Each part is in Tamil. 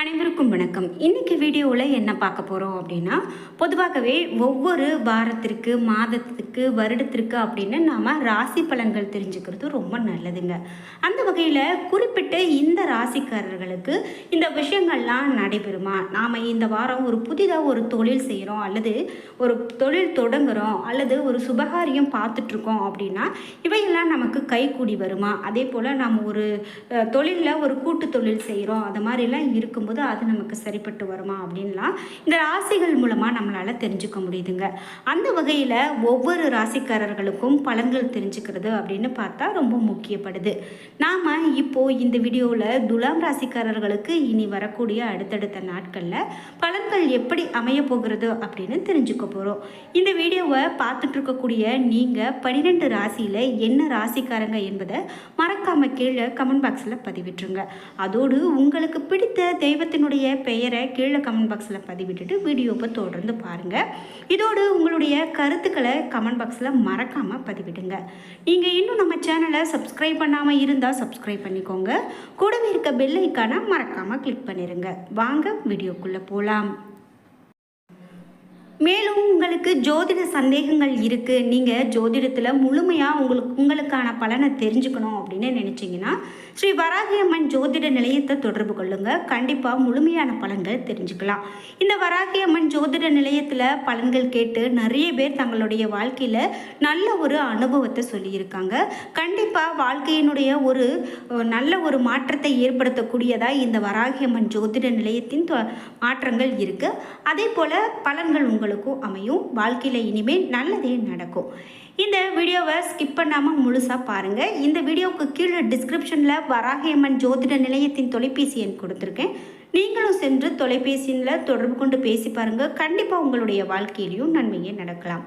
அனைவருக்கும் வணக்கம். இன்னைக்கு வீடியோவில் என்ன பார்க்க போகிறோம் அப்படின்னா பொதுவாகவே ஒவ்வொரு வாரத்திற்கு மாதத்திற்கு வருடத்திற்கு அப்படின்னு நாம் ராசி பலன்கள் தெரிஞ்சுக்கிறது ரொம்ப நல்லதுங்க. அந்த வகையில் குறிப்பிட்ட இந்த ராசிக்காரர்களுக்கு இந்த விஷயங்கள்லாம் நடைபெறுமா? நாம் இந்த வாரம் ஒரு புதிதாக ஒரு தொழில் செய்கிறோம் அல்லது ஒரு தொழில் தொடங்குகிறோம் அல்லது ஒரு சுபகாரியம் பார்த்துட்ருக்கோம் அப்படின்னா இவையெல்லாம் நமக்கு கைகூடி வருமா? அதே போல் நம்ம ஒரு தொழிலில் ஒரு கூட்டு தொழில் செய்கிறோம் அது மாதிரிலாம் இருக்கும் இருக்கும்போது அது நமக்கு சரிப்பட்டு வருமா அப்படின்லாம் இந்த ராசிகள் மூலமாக நம்மளால் தெரிஞ்சுக்க முடியுதுங்க. அந்த வகையில் ஒவ்வொரு ராசிக்காரர்களுக்கும் பலன்கள் தெரிஞ்சுக்கிறது அப்படின்னு பார்த்தா ரொம்ப முக்கியப்படுது. நாம் இப்போது இந்த வீடியோவில் துலாம் ராசிக்காரர்களுக்கு இனி வரக்கூடிய அடுத்தடுத்த நாட்களில் பலன்கள் எப்படி அமைய போகிறது அப்படின்னு தெரிஞ்சுக்க போகிறோம் இந்த வீடியோவை பார்த்துட்டு இருக்கக்கூடிய நீங்கள் பன்னிரெண்டு ராசியில் என்ன ராசிக்காரங்க என்பதை மறக்காமல் கீழே கமெண்ட் பாக்ஸில் பதிவிட்டுருங்க. அதோடு உங்களுக்கு பிடித்த தெய்வத்தினுடைய பெயரை கீழே கமெண்ட் பாக்ஸில் பதிவிட்டுட்டு வீடியோவை தொடர்ந்து பாருங்கள் இதோடு உங்களுடைய கருத்துக்களை கமெண்ட் பாக்ஸில் மறக்காமல் பதிவிடுங்க. நீங்கள் இன்னும் நம்ம சேனலை சப்ஸ்கிரைப் பண்ணாமல் இருந்தால் சப்ஸ்கிரைப் பண்ணிக்கோங்க. கூடவே இருக்க பெல் ஐக்கானை மறக்காமல் கிளிக் பண்ணிடுங்க வாங்க வீடியோக்குள்ளே போகலாம் மேலும் உங்களுக்கு ஜோதிட சந்தேகங்கள் இருக்குது நீங்கள் ஜோதிடத்தில் முழுமையாக உங்களுக்கு உங்களுக்கான பலனை தெரிஞ்சுக்கணும் அப்படின்னு நினச்சிங்கன்னா ஸ்ரீ வராகியம்மன் ஜோதிட நிலையத்தை தொடர்பு கொள்ளுங்கள் கண்டிப்பாக முழுமையான பலன்கள் தெரிஞ்சுக்கலாம். இந்த வராகியம்மன் ஜோதிட நிலையத்தில் பலன்கள் கேட்டு நிறைய பேர் தங்களுடைய வாழ்க்கையில் நல்ல ஒரு அனுபவத்தை சொல்லியிருக்காங்க. கண்டிப்பாக வாழ்க்கையினுடைய ஒரு நல்ல ஒரு மாற்றத்தை ஏற்படுத்தக்கூடியதாக இந்த வராகியம்மன் ஜோதிட நிலையத்தின் தொ- மாற்றங்கள் இருக்குது அதே போல் பலன்கள் உங்களுக்கும் அமையும். வாழ்க்கையில் இனிமேல் நல்லதே நடக்கும். இந்த வீடியோவை ஸ்கிப் பண்ணாமல் முழுசாக பாருங்கள் இந்த வீடியோவுக்கு கீழே டிஸ்கிரிப்ஷனில் வராகியம்மன் ஜோதிட நிலையத்தின் தொலைபேசி எண் கொடுத்துருக்கேன். நீங்களும் சென்று தொலைபேசியில் தொடர்பு கொண்டு பேசி பாருங்கள் கண்டிப்பாக உங்களுடைய வாழ்க்கையிலையும் நன்மையே நடக்கலாம்.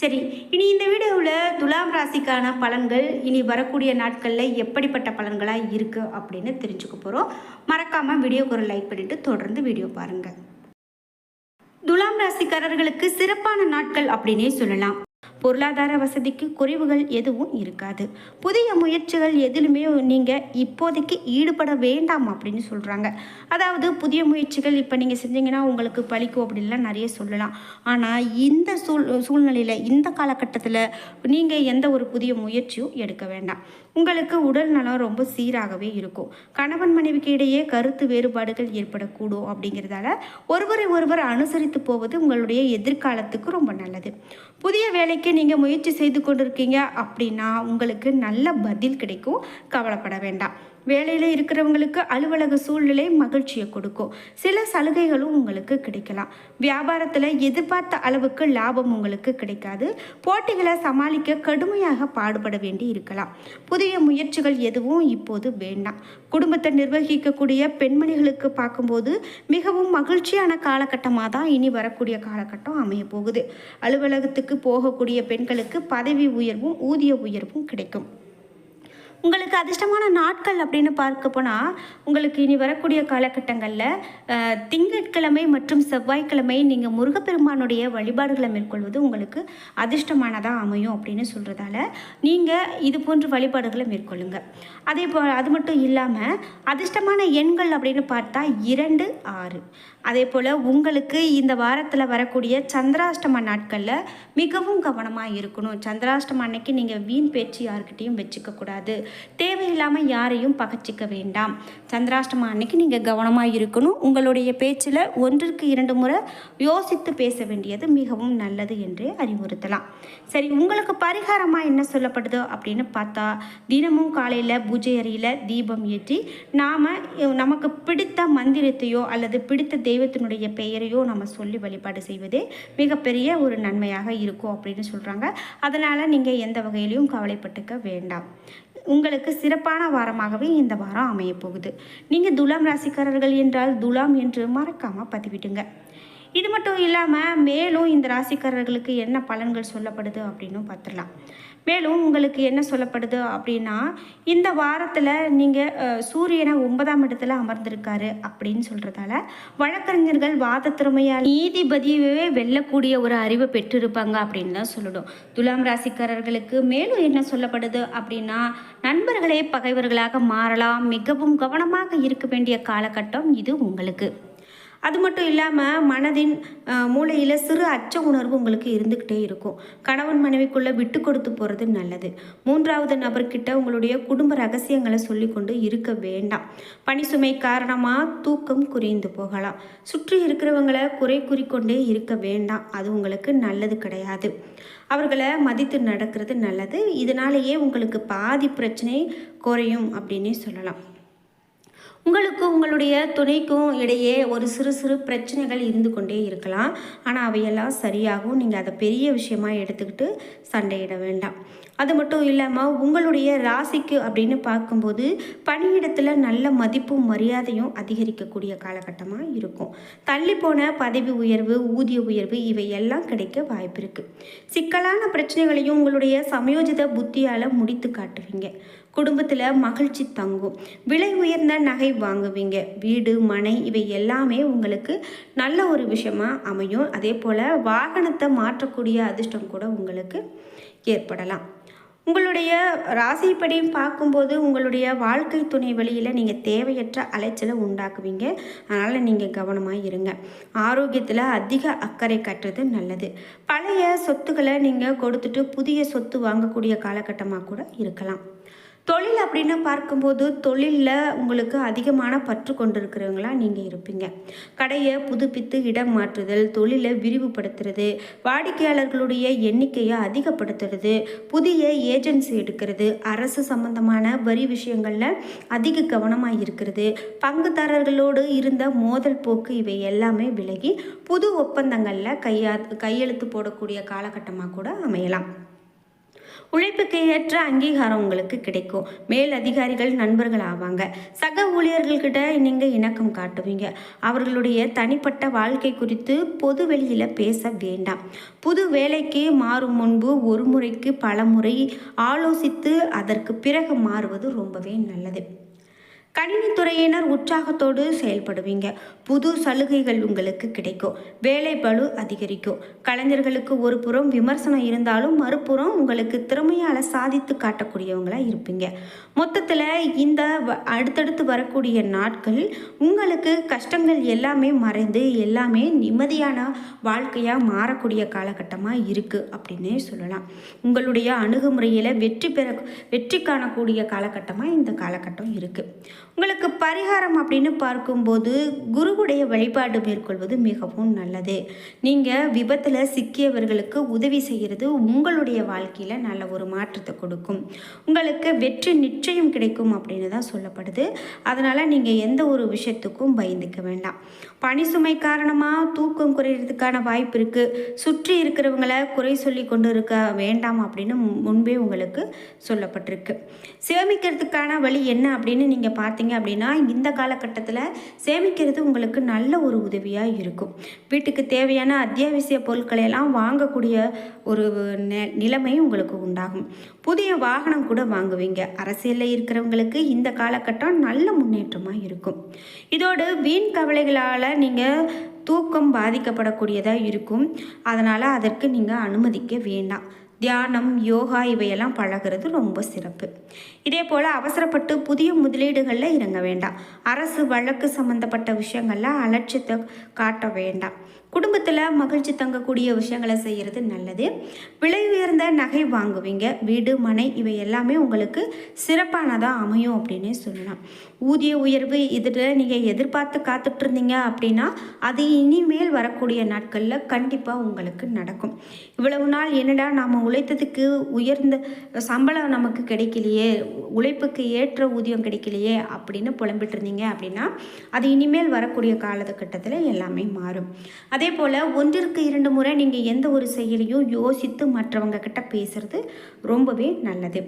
சரி இனி இந்த வீடியோவில் துலாம் ராசிக்கான பலன்கள் இனி வரக்கூடிய நாட்களில் எப்படிப்பட்ட பலன்களாக இருக்குது அப்படின்னு தெரிஞ்சுக்க போகிறோம் மறக்காமல் வீடியோக்கு ஒரு லைக் பண்ணிவிட்டு தொடர்ந்து வீடியோ பாருங்கள் துலாம் ராசிக்காரர்களுக்கு சிறப்பான நாட்கள் அப்படின்னே சொல்லலாம். பொருளாதார வசதிக்கு குறைவுகள் எதுவும் இருக்காது. புதிய முயற்சிகள் எதிலுமே நீங்கள் இப்போதைக்கு ஈடுபட வேண்டாம் அப்படின்னு சொல்கிறாங்க அதாவது புதிய முயற்சிகள் இப்போ நீங்கள் செஞ்சீங்கன்னா உங்களுக்கு பழிக்கும் அப்படின்லாம் நிறைய சொல்லலாம். ஆனால் இந்த சூழ் சூழ்நிலையில் இந்த காலகட்டத்தில் நீங்கள் எந்த ஒரு புதிய முயற்சியும் எடுக்க வேண்டாம். உங்களுக்கு உடல் நலம் ரொம்ப சீராகவே இருக்கும். கணவன் மனைவிக்கு இடையே கருத்து வேறுபாடுகள் ஏற்படக்கூடும் அப்படிங்கிறதால ஒருவரை ஒருவர் அனுசரித்து போவது உங்களுடைய எதிர்காலத்துக்கு ரொம்ப நல்லது. புதிய வேலைக்கு நீங்கள் முயற்சி செய்து கொண்டிருக்கீங்க அப்படின்னா உங்களுக்கு நல்ல பதில் கிடைக்கும். கவலைப்பட வேண்டாம். வேலையில் இருக்கிறவங்களுக்கு அலுவலக சூழ்நிலை மகிழ்ச்சியை கொடுக்கும். சில சலுகைகளும் உங்களுக்கு கிடைக்கலாம். வியாபாரத்தில் எதிர்பார்த்த அளவுக்கு லாபம் உங்களுக்கு கிடைக்காது. போட்டிகளை சமாளிக்க கடுமையாக பாடுபட வேண்டி இருக்கலாம். புதிய முயற்சிகள் எதுவும் இப்போது வேண்டாம். குடும்பத்தை நிர்வகிக்கக்கூடிய பெண்மணிகளுக்கு பார்க்கும்போது மிகவும் மகிழ்ச்சியான காலகட்டமாக தான் இனி வரக்கூடிய காலகட்டம் அமைய போகுது. அலுவலகத்துக்கு போகக்கூடிய பெண்களுக்கு பதவி உயர்வும் ஊதிய உயர்வும் கிடைக்கும். உங்களுக்கு அதிர்ஷ்டமான நாட்கள் அப்படின்னு பார்க்க போனால் உங்களுக்கு இனி வரக்கூடிய காலகட்டங்களில் திங்கட்கிழமை மற்றும் செவ்வாய்க்கிழமை நீங்கள் முருகப்பெருமானுடைய வழிபாடுகளை மேற்கொள்வது உங்களுக்கு அதிர்ஷ்டமானதாக அமையும் அப்படின்னு சொல்கிறதால நீங்கள் இது போன்ற வழிபாடுகளை மேற்கொள்ளுங்கள் அதே போல் அது மட்டும் இல்லாமல் அதிர்ஷ்டமான எண்கள் அப்படின்னு பார்த்தா இரண்டு ஆறு. அதே போல் உங்களுக்கு இந்த வாரத்தில் வரக்கூடிய சந்திராஷ்டம நாட்களில் மிகவும் கவனமாக இருக்கணும். சந்திராஷ்டம அன்னைக்கு நீங்கள் வீண் பேச்சு யாருக்கிட்டேயும் வச்சுக்கக்கூடாது தேவையில்லாமல் யாரையும் பகச்சிக்க வேண்டாம். சந்திராஷ்டம அன்னைக்கு நீங்கள் கவனமாக இருக்கணும். உங்களுடைய பேச்சில் ஒன்றிற்கு இரண்டு முறை யோசித்து பேச வேண்டியது மிகவும் நல்லது என்றே அறிவுறுத்தலாம். சரி உங்களுக்கு பரிகாரமாக என்ன சொல்லப்படுதோ அப்படின்னு பார்த்தா தினமும் காலையில் பூஜை அறையில் தீபம் ஏற்றி நாம் நமக்கு பிடித்த மந்திரத்தையோ அல்லது பிடித்த தெய்வத்தினுடைய பெயரையோ நம்ம சொல்லி வழிபாடு செய்வது மிகப்பெரிய ஒரு நன்மையாக இருக்கும் அப்படின்னு சொல்கிறாங்க அதனால் நீங்கள் எந்த வகையிலையும் கவலைப்பட்டுக்க வேண்டாம். உங்களுக்கு சிறப்பான வாரமாகவே இந்த வாரம் அமையப்போகுது நீங்கள் துலாம் ராசிக்காரர்கள் என்றால் துலாம் என்று மறக்காமல் பதிவிடுங்க. இது மட்டும் இல்லாமல் மேலும் இந்த ராசிக்காரர்களுக்கு என்ன பலன்கள் சொல்லப்படுது அப்படின்னும் பார்த்துடலாம். மேலும் உங்களுக்கு என்ன சொல்லப்படுது அப்படின்னா இந்த வாரத்தில் நீங்கள் சூரியனை ஒன்பதாம் இடத்துல அமர்ந்திருக்காரு அப்படின்னு சொல்கிறதால வழக்கறிஞர்கள் வாத திறமையால் நீதிபதியவே வெல்லக்கூடிய ஒரு அறிவை பெற்றிருப்பாங்க அப்படின்னு தான் சொல்லணும். துலாம் ராசிக்காரர்களுக்கு மேலும் என்ன சொல்லப்படுது அப்படின்னா நண்பர்களே பகைவர்களாக மாறலாம் மிகவும் கவனமாக இருக்க வேண்டிய காலகட்டம் இது உங்களுக்கு. அது மட்டும் இல்லாமல் மனதின் மூளையில் சிறு அச்ச உணர்வு உங்களுக்கு இருந்துக்கிட்டே இருக்கும். கணவன் மனைவிக்குள்ளே விட்டு கொடுத்து போகிறது நல்லது. மூன்றாவது நபர்கிட்ட உங்களுடைய குடும்ப ரகசியங்களை சொல்லிக்கொண்டு இருக்க வேண்டாம். பனி சுமை காரணமாக தூக்கம் குறைந்து போகலாம். சுற்றி இருக்கிறவங்களை குறை கூறிக்கொண்டே இருக்க வேண்டாம். அது உங்களுக்கு நல்லது கிடையாது. அவர்களை மதித்து நடக்கிறது நல்லது. இதனாலேயே உங்களுக்கு பாதி பிரச்சனை குறையும் அப்படின்னே சொல்லலாம். உங்களுக்கும் உங்களுடைய துணைக்கும் இடையே ஒரு சிறு சிறு பிரச்சனைகள் இருந்து கொண்டே இருக்கலாம். ஆனால் அவையெல்லாம் சரியாகும். நீங்கள் அதை பெரிய விஷயமா எடுத்துக்கிட்டு சண்டையிட வேண்டாம். அது மட்டும் இல்லாமல் உங்களுடைய ராசிக்கு அப்படின்னு பார்க்கும்போது பணியிடத்தில் நல்ல மதிப்பும் மரியாதையும் அதிகரிக்கக்கூடிய காலகட்டமாக இருக்கும். தள்ளி போன பதவி உயர்வு ஊதிய உயர்வு இவை எல்லாம் கிடைக்க வாய்ப்பு இருக்குது சிக்கலான பிரச்சனைகளையும் உங்களுடைய சமயோஜித புத்தியால் முடித்து காட்டுவீங்க. குடும்பத்தில் மகிழ்ச்சி தங்கும். விலை உயர்ந்த நகை வாங்குவீங்க. வீடு மனை இவை எல்லாமே உங்களுக்கு நல்ல ஒரு விஷயமா அமையும். அதே போல் வாகனத்தை மாற்றக்கூடிய அதிர்ஷ்டம் கூட உங்களுக்கு ஏற்படலாம். உங்களுடைய ராசிப்படியும் பார்க்கும்போது உங்களுடைய வாழ்க்கை துணை வழியில் நீங்கள் தேவையற்ற அலைச்சலை உண்டாக்குவீங்க. அதனால் நீங்கள் கவனமாக இருங்க. ஆரோக்கியத்தில் அதிக அக்கறை கட்டுறது நல்லது. பழைய சொத்துக்களை நீங்கள் கொடுத்துட்டு புதிய சொத்து வாங்கக்கூடிய காலகட்டமாக கூட இருக்கலாம். தொழில் அப்படின்னு பார்க்கும்போது தொழிலில் உங்களுக்கு அதிகமான பற்று கொண்டிருக்கிறவங்களா நீங்கள் இருப்பீங்க. கடையை புதுப்பித்து இடம் மாற்றுதல் தொழிலை விரிவுபடுத்துறது வாடிக்கையாளர்களுடைய எண்ணிக்கையை அதிகப்படுத்துறது புதிய ஏஜென்சி எடுக்கிறது அரசு சம்பந்தமான வரி விஷயங்களில் அதிக கவனமாக இருக்கிறது பங்குதாரர்களோடு இருந்த மோதல் போக்கு இவை எல்லாமே விலகி புது ஒப்பந்தங்களில் கையா கையெழுத்து போடக்கூடிய காலகட்டமாக கூட அமையலாம். உழைப்புக்கு ஏற்ற அங்கீகாரம் உங்களுக்கு கிடைக்கும். மேல் அதிகாரிகள் நண்பர்கள் ஆவாங்க. சக ஊழியர்கள்கிட்ட நீங்கள் இணக்கம் காட்டுவீங்க. அவர்களுடைய தனிப்பட்ட வாழ்க்கை குறித்து பொது வெளியில் பேச வேண்டாம். புது வேலைக்கு மாறும் முன்பு ஒரு முறைக்கு பல முறை ஆலோசித்து அதற்கு பிறகு மாறுவது ரொம்பவே நல்லது. கணினித்துறையினர் உற்சாகத்தோடு செயல்படுவீங்க. புது சலுகைகள் உங்களுக்கு கிடைக்கும். வேலை பளு அதிகரிக்கும். கலைஞர்களுக்கு ஒரு புறம் விமர்சனம் இருந்தாலும் மறுபுறம் உங்களுக்கு திறமையால் சாதித்து காட்டக்கூடியவங்களாக இருப்பீங்க. மொத்தத்தில் இந்த அடுத்தடுத்து வரக்கூடிய நாட்கள் உங்களுக்கு கஷ்டங்கள் எல்லாமே மறைந்து எல்லாமே நிம்மதியான வாழ்க்கையாக மாறக்கூடிய காலகட்டமாக இருக்குது அப்படின்னே சொல்லலாம். உங்களுடைய அணுகுமுறையில் வெற்றி பெற வெற்றி காணக்கூடிய காலகட்டமாக இந்த காலகட்டம் இருக்குது உங்களுக்கு பரிகாரம் அப்படின்னு பார்க்கும்போது குருவுடைய வழிபாடு மேற்கொள்வது மிகவும் நல்லது. நீங்கள் விபத்தில் சிக்கியவர்களுக்கு உதவி செய்கிறது உங்களுடைய வாழ்க்கையில் நல்ல ஒரு மாற்றத்தை கொடுக்கும். உங்களுக்கு வெற்றி நிச்சயம் கிடைக்கும் அப்படின்னு தான் சொல்லப்படுது. அதனால் நீங்கள் எந்த ஒரு விஷயத்துக்கும் பயந்துக்க வேண்டாம். பனி சுமை காரணமாக தூக்கம் குறையிறதுக்கான வாய்ப்பு இருக்குது சுற்றி இருக்கிறவங்களை குறை சொல்லி கொண்டு இருக்க வேண்டாம் அப்படின்னு முன்பே உங்களுக்கு சொல்லப்பட்டிருக்கு. சேமிக்கிறதுக்கான வழி என்ன அப்படின்னு நீங்கள் பார்த்தீங்க பார்த்தீங்க அப்படின்னா இந்த காலகட்டத்தில் சேமிக்கிறது உங்களுக்கு நல்ல ஒரு உதவியாக இருக்கும். வீட்டுக்கு தேவையான அத்தியாவசிய பொருட்களையெல்லாம் வாங்கக்கூடிய ஒரு நிலைமை உங்களுக்கு உண்டாகும். புதிய வாகனம் கூட வாங்குவீங்க. அரசியலில் இருக்கிறவங்களுக்கு இந்த காலகட்டம் நல்ல முன்னேற்றமாக இருக்கும். இதோடு வீண் கவலைகளால் நீங்கள் தூக்கம் பாதிக்கப்படக்கூடியதாக இருக்கும். அதனால் அதற்கு நீங்கள் அனுமதிக்க வேண்டாம். தியானம் யோகா இவையெல்லாம் பழகிறது ரொம்ப சிறப்பு. இதே போல் அவசரப்பட்டு புதிய முதலீடுகளில் இறங்க வேண்டாம். அரசு வழக்கு சம்மந்தப்பட்ட விஷயங்களில் அலட்சியத்தை காட்ட வேண்டாம். குடும்பத்தில் மகிழ்ச்சி தங்கக்கூடிய விஷயங்களை செய்கிறது நல்லது. விலை உயர்ந்த நகை வாங்குவீங்க. வீடு மனை இவை எல்லாமே உங்களுக்கு சிறப்பானதாக அமையும் அப்படின்னே சொல்லலாம். ஊதிய உயர்வு இதில் நீங்கள் எதிர்பார்த்து காத்துட்ருந்தீங்க அப்படின்னா அது இனிமேல் வரக்கூடிய நாட்களில் கண்டிப்பாக உங்களுக்கு நடக்கும். இவ்வளவு நாள் என்னடா நாம் உழைத்ததுக்கு உயர்ந்த சம்பளம் நமக்கு கிடைக்கலையே உழைப்புக்கு ஏற்ற ஊதியம் கிடைக்கலையே அப்படின்னு புலம்பிட்டு இருந்தீங்க அப்படின்னா அது இனிமேல் வரக்கூடிய காலகட்டத்தில் எல்லாமே மாறும். அதே போல் ஒன்றிற்கு இரண்டு முறை நீங்கள் எந்த ஒரு செயலையும் யோசித்து மற்றவங்க கிட்ட பேசுகிறது ரொம்பவே நல்லது.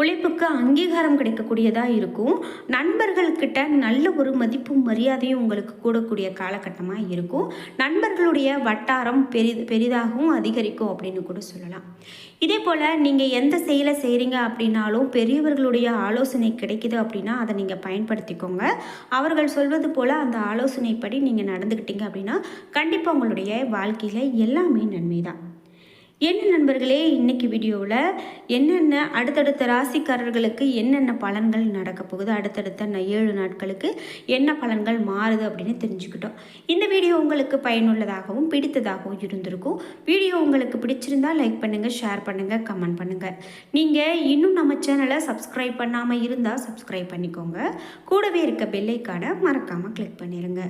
உழைப்புக்கு அங்கீகாரம் கிடைக்கக்கூடியதாக இருக்கும். நண்பர்கள்கிட்ட நல்ல ஒரு மதிப்பும் மரியாதையும் உங்களுக்கு கூடக்கூடிய காலகட்டமாக இருக்கும். நண்பர்களுடைய வட்டாரம் பெரி பெரிதாகவும் அதிகரிக்கும் அப்படின்னு கூட சொல்லலாம். இதே போல் நீங்கள் எந்த செயலை செய்கிறீங்க அப்படின்னாலும் பெரியவர்களுடைய ஆலோசனை கிடைக்குது அப்படின்னா அதை நீங்கள் பயன்படுத்திக்கோங்க. அவர்கள் சொல்வது போல் அந்த ஆலோசனைப்படி நீங்கள் நடந்துக்கிட்டீங்க அப்படின்னா கண்டிப்பாக உங்களுடைய வாழ்க்கையில் எல்லாமே நன்மை தான் என்ன நண்பர்களே இன்னைக்கு வீடியோவில் என்னென்ன அடுத்தடுத்த ராசிக்காரர்களுக்கு என்னென்ன பலன்கள் நடக்க போகுது அடுத்தடுத்த ஏழு நாட்களுக்கு என்ன பலன்கள் மாறுது அப்படின்னு தெரிஞ்சுக்கிட்டோம். இந்த வீடியோ உங்களுக்கு பயனுள்ளதாகவும் பிடித்ததாகவும் இருந்திருக்கும். வீடியோ உங்களுக்கு பிடிச்சிருந்தா லைக் பண்ணுங்கள் ஷேர் பண்ணுங்கள் கமெண்ட் பண்ணுங்கள் நீங்கள் இன்னும் நம்ம சேனலை சப்ஸ்கிரைப் பண்ணாமல் இருந்தால் சப்ஸ்கிரைப் பண்ணிக்கோங்க. கூடவே இருக்க பெல்லைக்கான மறக்காமல் கிளிக் பண்ணிடுங்க